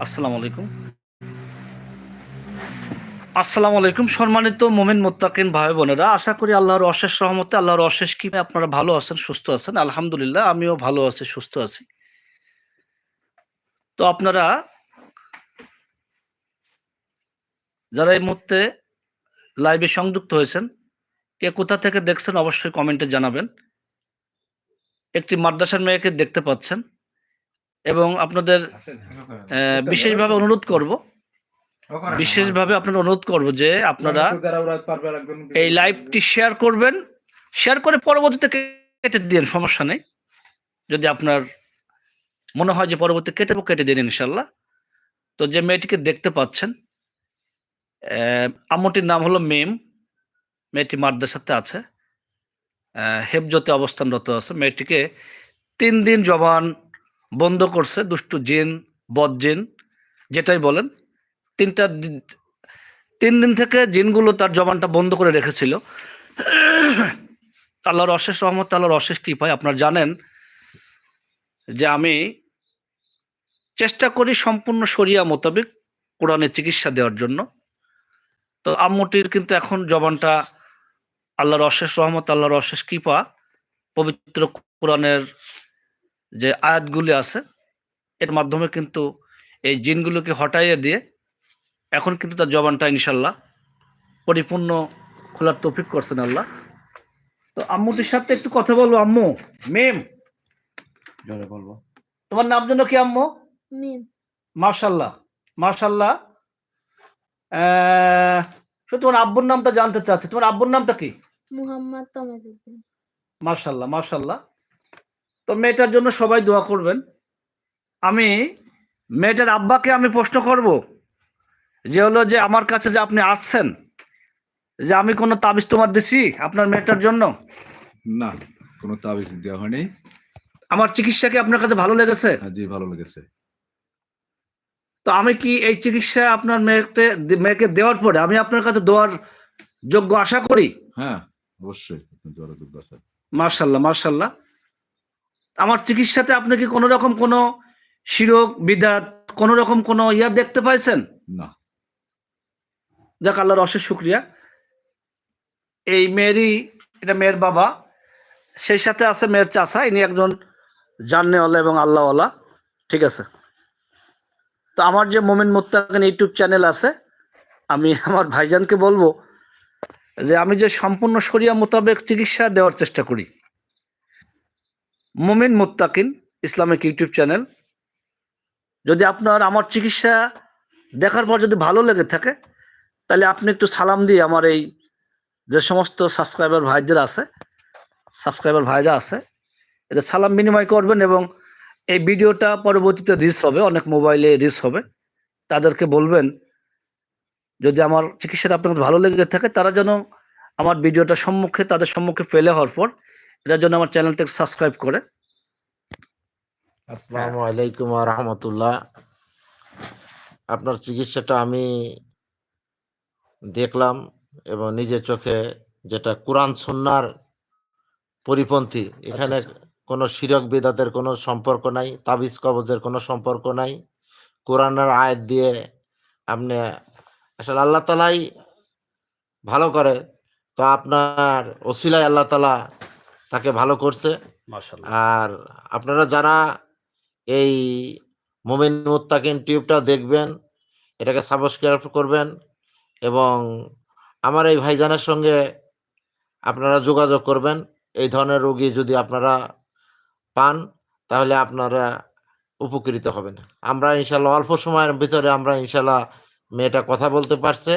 আসসালামু আলাইকুম। আসসালামু আলাইকুম সম্মানিত মোমিন মোত্তাকিন ভাই বোনেরা, আশা করি আল্লাহর অশেষ রহমতে, আল্লাহর অশেষ কি আপনারা ভালো আছেন, সুস্থ আছেন। আলহামদুলিল্লাহ, আমিও ভালো আছি, সুস্থ আছি। তো আপনারা যারা এই মুহূর্তে লাইভে সংযুক্ত হয়েছেন, কে কোথা থেকে দেখছেন অবশ্যই কমেন্টে জানাবেন। একটি মাদ্রাসার মেয়েকে দেখতে পাচ্ছেন। এবং আপনাদের বিশেষভাবে অনুরোধ করব। বিশেষভাবে আপনার অনুরোধ করব যে আপনারা এই লাইভটি শেয়ার করবেন। শেয়ার করে পরবর্তীতে কেটে দিন সমস্যা নেই। যদি আপনার মনে হয় যে পরবর্তী কেটে কেটে দিন ইনশাল্লাহ। তো যে মেয়েটিকে দেখতে পাচ্ছেন আহ, আম্মুটির নাম হলো মেম। মেয়েটি মাদ্রাসাতে আছে। হেফজতে অবস্থানরত আছে। মেয়েটিকে তিন দিন জবান বন্ধ করছে দুষ্টু জিন, বদ জিন, যেটাই বলেন। তিনটা তিন দিন থেকে জিনগুলো তার জবানটা বন্ধ করে রেখেছিল। আল্লাহর অশেষ রহমত, আল্লাহর অশেষ কৃপায় আপনারা জানেন যে আমি চেষ্টা করি সম্পূর্ণ শরিয়া মোতাবেক কোরআনের চিকিৎসা দেওয়ার জন্য। তো আম্মুটির কিন্তু এখন জবানটা আল্লাহর অশেষ রহমত, আল্লাহর অশেষ কৃপা, পবিত্র কোরআনের যে আয়াতগুলি আছে এর মাধ্যমে কিন্তু এই জিনগুলোকে হটাইয়ে দিয়ে এখন কিন্তু তার জবানটা ইনশাল্লাহ পরিপূর্ণ খোলার তৌফিক করছেন আল্লাহ। তো আম্মুটির সাথে একটু কথা বলব আম্মু। মেম। জোরে বলব। তোমার নাম যেন কি আম্মু? মার্শাল্লাহ মার্শাল্লাহ তোমার আব্বুর নামটা জানতে চাচ্ছি। তোমার আব্বুর নামটা কি? মুহাম্মদ মার্শাল্লাহ মার্শাল্লাহ তো মেয়েটার জন্য সবাই দোয়া করবেন। আমি মেয়েটার আব্বাকে আমি প্রশ্ন করব যে হলো যে আমার কাছে যে আপনি আসছেন যে আমি কোনো তাবিজ তোমার দিছি আপনার মেয়েটার জন্য? না কোনো তাবিজ দেওয়া হয়নি। আমার চিকিৎসা কি আপনার কাছে ভালো লেগেছে? হ্যাঁ, জি ভালো লেগেছে। তো আমি কি এই চিকিৎসা আপনার মেয়েকে মেয়েকে দেওয়ার পরে আমি আপনার কাছে দেওয়ার যোগ্য আশা করি? হ্যাঁ অবশ্যই। মার্শাল্লাহ মার্শাল্লাহ আমার চিকিৎসাতে আপনি কি কোনো রকম কোনো শিরক বিদাত কোনো রকম কোনো ইয়া দেখতে পাইছেন? না। যাক আল্লাহর অশেষ শুক্রিয়া। এই মেয়েরই এটা মেয়ের বাবা সেই সাথে আছে মেয়ের চাষা ইনি একজন জাননেওয়ালা এবং আল্লাহওয়ালা ঠিক আছে? তো আমার যে মোমিন মোত্তাকিন ইউটিউব চ্যানেল আছে আমি আমার ভাইজানকে বলব যে আমি যে সম্পূর্ণ শরিয়া মোতাবেক চিকিৎসা দেওয়ার চেষ্টা করি। মোমিন মোত্তাকিন ইসলামিক ইউটিউব চ্যানেল। যদি আপনার আমার চিকিৎসা দেখার পর যদি ভালো লেগে থাকে, তাহলে আপনি একটু সালাম দিয়ে আমার এই যে সমস্ত সাবস্ক্রাইবার ভাইদের আছে, সাবস্ক্রাইবার ভাইরা আছে এটা সালাম বিনিময় করবেন এবং এই ভিডিওটা পরবর্তীতে রিস হবে, অনেক মোবাইলে রিস হবে। তাদেরকে বলবেন, যদি আমার চিকিৎসাটা আপনার ভালো লেগে থাকে, তারা যেন আমার ভিডিওটা সম্মুখে, তাদের সম্মুখে ফেলে হওয়ার পর এটার জন্য আমার চ্যানেলটাকে সাবস্ক্রাইব করে। আসসালামু আলাইকুম রহমতুল্লাহ। আপনার চিকিৎসাটা আমি দেখলাম এবং নিজের চোখে যেটা কোরআন সন্ন্যার পরিপন্থী এখানে আচ্ছা। কোনো শিরক বিদাতের কোনো সম্পর্ক নাই তাবিজ কবজের কোনো সম্পর্ক নাই। কোরআনের আয়াত দিয়ে আপনি আসলে আল্লাহ তালাই ভালো করে তো আপনার ওসিলায় আল্লাহ তালা তাকে ভালো করছে। আর আপনারা যারা এই মোমিন মুত্তাকিন টিউবটা দেখবেন এটাকে সাবস্ক্রাইব করবেন এবং আমার এই ভাইজানের সঙ্গে আপনারা যোগাযোগ করবেন। এই ধরনের রোগী যদি আপনারা পান তাহলে আপনারা উপকৃত হবেন। আমরা ইনশাল্লাহ অল্প সময়ের ভিতরে আমরা ইনশাল্লাহ মেয়েটা কথা বলতে পারছে।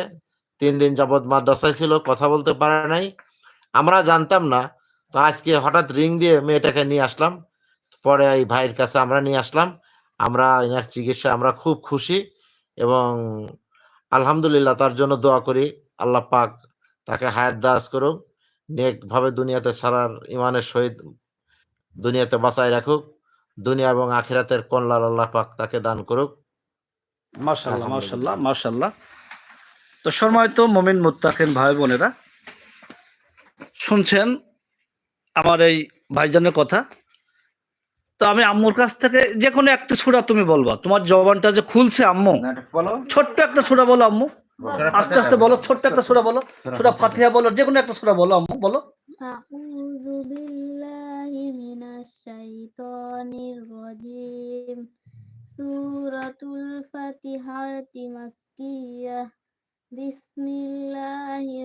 তিন দিন যাবৎ মাদ্রাসায় ছিল কথা বলতে পারে নাই। আমরা জানতাম না তো আজকে হঠাৎ রিং দিয়ে মেয়েটাকে নিয়ে আসলাম। পরে এই ভাইয়ের কাছে আমরা নিয়ে আসলাম। আমরা এনার চিকিৎসা আমরা খুব খুশি এবং আলহামদুলিল্লাহ তার জন্য দোয়া করি। আল্লাহ পাক তাকে হায়াত দাস করুক নেকভাবে দুনিয়াতে সারার ইমানের সহিত দুনিয়াতে বাঁচায় রাখুক দুনিয়া এবং আখিরাতের কল্যাণ আল্লাহ পাক তাকে দান করুক। মাশাল্লাহ মাশাল্লাহ তো সময় তো মমিন মুত্তাকিন ভাই বোনেরা শুনছেন আমার এই ভাইজানের কথা। তো আমি আম্মুর কাছ থেকে যে কোনো একটা সুরা তুমি বলবা। তোমার জবানটা যে খুলছে আম্মু। ছোট্ট একটা সুরা বলো আম্মু। আস্তে আস্তে বলো। ছোট্ট একটা সুরা বলো। সুরা ফাতিহা। বলো যে কোনো একটা সুরা বলো আম্মু বলো। সুরাতুল বিল্লাহি মিনাশ শাইতানির ফাতিহাতি মাক্কিয়াহ বিসমিল্লাহির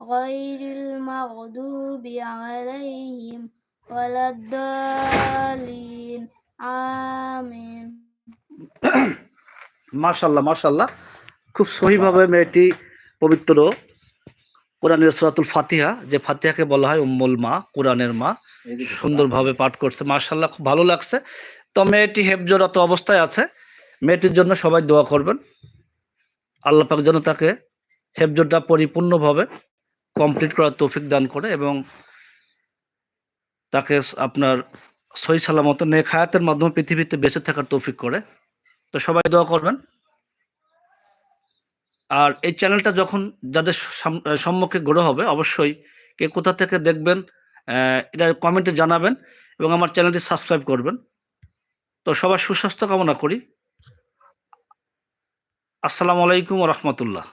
غير المغضوب عليهم ولا الضالين آمين মাশাল্লাহ মাশাল্লাহ খুব সহিভাবে মেয়েটি পবিত্র কোরআনের সুরাতুল ফাতিহা যে ফাতিহাকে বলা হয় উম্মুল মা কোরআনের মা সুন্দরভাবে পাঠ করছে মাশাল্লাহ খুব ভালো লাগছে তো মেয়েটি হেফজরত অবস্থায় আছে মেয়েটির জন্য সবাই দোয়া করবেন আল্লাহ পাক যেন তাকে হেফজরটা পরিপূর্ণভাবে কমপ্লিট করার তৌফিক দান করে এবং তাকে আপনার সহি সালামত নেক হায়াতের মাধ্যমে পৃথিবীতে বেঁচে থাকার তৌফিক করে। তো সবাই দোয়া করবেন। আর এই চ্যানেলটা যখন যাদের সম্মুখে গড়ে হবে, অবশ্যই কে কোথা থেকে দেখবেন এটা কমেন্টে জানাবেন এবং আমার চ্যানেলটি সাবস্ক্রাইব করবেন। তো সবার সুস্বাস্থ্য কামনা করি। আসসালামু আলাইকুম রহমতুল্লাহ।